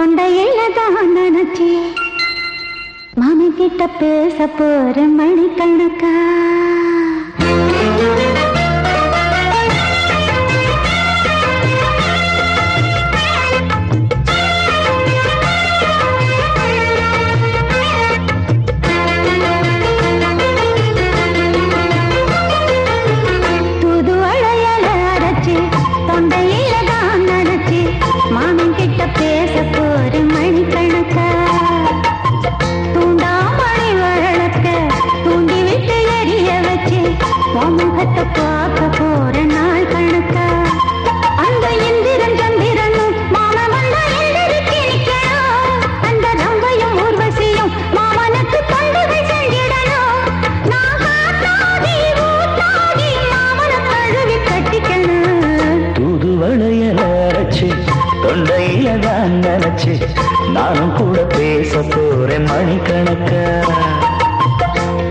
தொண்டையில தான் நினைச்சி மாமி கிட்ட பேச போற மணிக்கணக்கா. புது அழையல தொண்டையில தான் நினைச்சி கிட்ட பேச முகத்தை பார்க்க போற நாள் கணக்கா அந்த இந்திரன் சந்திரனும் மாமன் அந்த ரம்பையும் ஊர்வசியும் மாமனுக்கு தொண்டுகள் செஞ்சிடணும் மாமனை கழுவி கட்டிக்கணும் தூது வளையல அரைச்சு தொண்டையில தான் நினைச்சு நானும் கூட பேச போறேன் மணிக்கணக்க.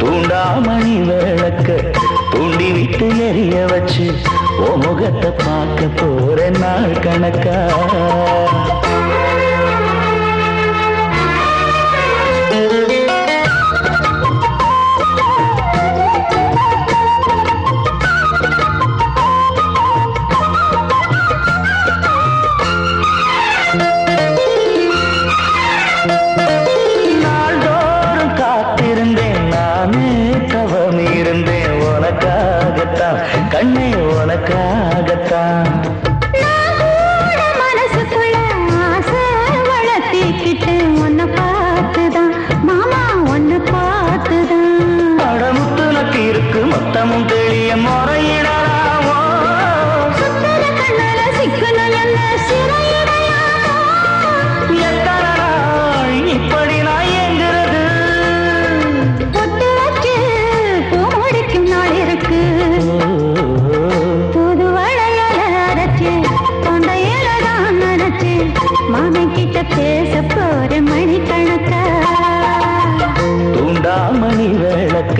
தூண்டாமணி விளக்க தூண்டி விட்டு எரிய வச்சு ஓ முகத்தை பார்க்க போற நாள் கணக்கா? மொத்தமும் தெளிய முறையிடலாமோ? எத்தனை நாள் இப்படி நான் எங்கிறது பொட்டு வச்சு பூ முடிக்கும் நாள் இருக்கு. புது வளையல அரைச்சு தொண்டையில தான் நினைச்சு மாமன் கிட்ட பேச போற மணிக்கணக்கா? தூண்டாமணி விளக்க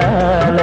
ஒன்னாலதான்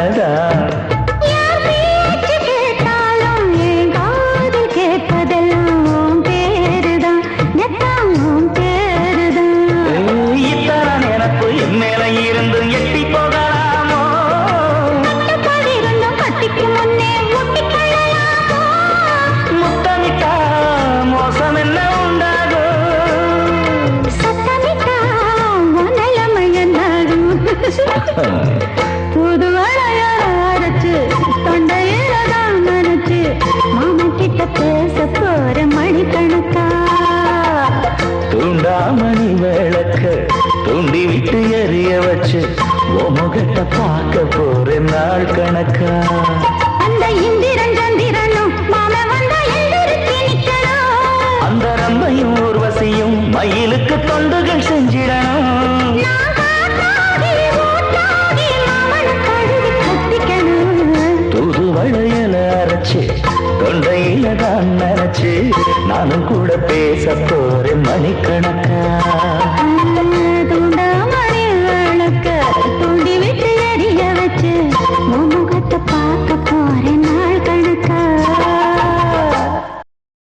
விளக்க தூண்டி விட்டு எரிய வச்சு ஓ முகத்தை பார்க்க போறேன் நாள் கணக்கா. அந்த இந்திரன் சந்திரனும் அந்த ரம்பையும் ஊர்வசியும் மயிலுக்கு தொண்டுகள் செஞ்சிடணும். தூது வளையல அரைச்சு தொண்டையில தான் நினைச்சு நானும் கூட பேச போறேன் மணிக்கணக்கா.